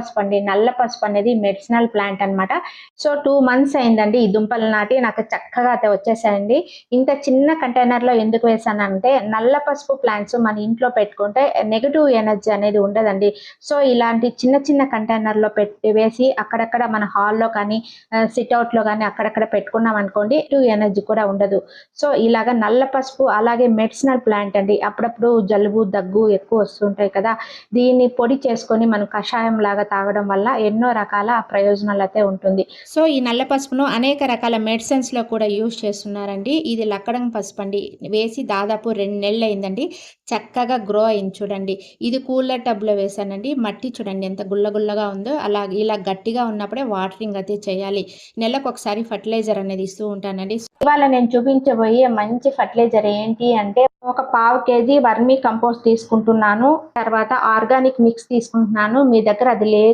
పసుపు అండి నల్ల పసుపు అనేది మెడిసినల్ ప్లాంట్ అన్నమాట. సో టూ మంత్స్ అయిందండి ఈ దుంపలు నాటి నాకు చక్కగా అయితే వచ్చేసాయండి. ఇంత చిన్న కంటైనర్లో ఎందుకు వేసానంటే నల్ల పసుపు ప్లాంట్స్ మన ఇంట్లో పెట్టుకుంటే నెగిటివ్ ఎనర్జీ అనేది ఉండదండి. సో ఇలాంటి చిన్న చిన్న కంటైనర్లో పెట్టి వేసి అక్కడక్కడ మన హాల్లో కానీ సిట్అవుట్లో కానీ అక్కడక్కడ పెట్టుకున్నాం అనుకోండి నెగిటివ్ ఎనర్జీ కూడా ఉండదు. సో ఇలాగ నల్ల పసుపు అలాగే మెడిసినల్ ప్లాంట్ అండి. అప్పుడప్పుడు జలుబు దగ్గు ఎక్కువ వస్తుంటాయి కదా. దీన్ని పొడి చేసుకొని మనం కషాయం లాగా తాగడం వల్ల ఎన్నో రకాల ప్రయోజనాలు అయితే ఉంటుంది. సో ఈ నల్ల పసుపును అనేక రకాల మెడిసిన్స్లో కూడా యూజ్ చేస్తున్నారండి. ఇది లక్కడం పసుపు అండి. వేసి దాదాపు రెండు నెలలు అయిందండి. చక్కగా గ్రో అయింది చూడండి. ఇది కూలర్ టబ్లో వేసానండి. మట్టి చూడండి ఎంత గుల్లగుల్లగా ఉందో. అలా ఇలా గట్టిగా ఉన్నప్పుడే వాటరింగ్ అయితే చేయాలి. నెలకు ఒకసారి ఫర్టిలైజర్ అనేది ఇస్తూ ఉంటానండి. ఇవాళ నేను చూపించబోయే మంచి ఫర్టిలైజర్ ఏంటి అంటే ఒక పావు కేజీ వర్మీ కంపోస్ట్ తీసుకుంటున్నాను. తర్వాత ఆర్గానిక్ మిక్స్ తీసుకుంటున్నాను. మీ దగ్గర అది